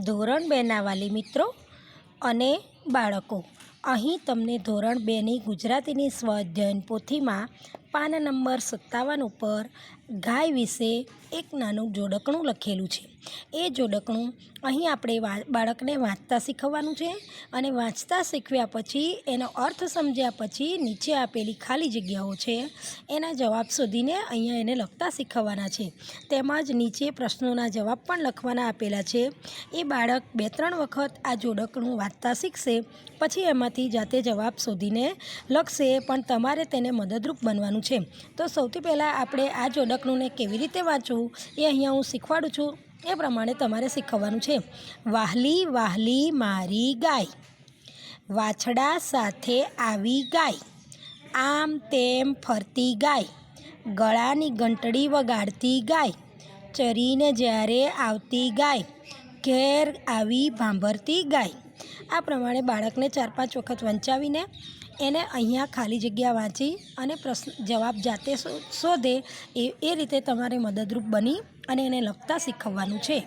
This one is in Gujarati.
ધોરણ બેના વાલી મિત્રો અને બાળકો. અહીં તમને ધોરણ બેની ગુજરાતીની સ્વાધ્યાયન પોથીમાં પાન નંબર સત્તાવન ઉપર ગાય વિશે એક નાનું જોડકણું લખેલું છે. એ જોડકણું અહીં આપણે બાળકને વાંચતા શીખવવાનું છે અને વાંચતા શીખવ્યા પછી એનો અર્થ સમજ્યા પછી નીચે આપેલી ખાલી જગ્યાઓ છે એના જવાબ શોધીને અહીંયા એને લખતા શીખવવાના છે. તેમજ નીચે પ્રશ્નોના જવાબ પણ લખવાના આપેલા છે. એ બાળક બે ત્રણ વખત આ જોડકણું વાંચતા શીખશે, પછી એમાંથી જાતે જવાબ શોધીને લખશે, પણ તમારે તેને મદદરૂપ બનવાનું છે. તો સૌથી પહેલાં આપણે આ જોડકણુંને કેવી રીતે વાંચવું એ અહીંયા હું શીખવાડું છું. એ પ્રમાણે તમારે શીખવવાનું છે. વાહલી વાહલી મારી ગાય. વાછડા સાથે આવી ગાય. આમ તેમ ફરતી ગાય. ગળાની ઘંટડી વગાડતી ગાય. ચરીને જ્યારે આવતી ગાય. ઘેર આવી ભાંભરતી ગાય. આ પ્રમાણે બાળકને ચાર પાંચ વખત વંચાવીને એને અહીંયા ખાલી જગ્યા વાંચી અને પ્રશ્ન જવાબ જાતે શોધે એ એ રીતે તમારે મદદરૂપ બની અને એને લખતા શીખવવાનું છે.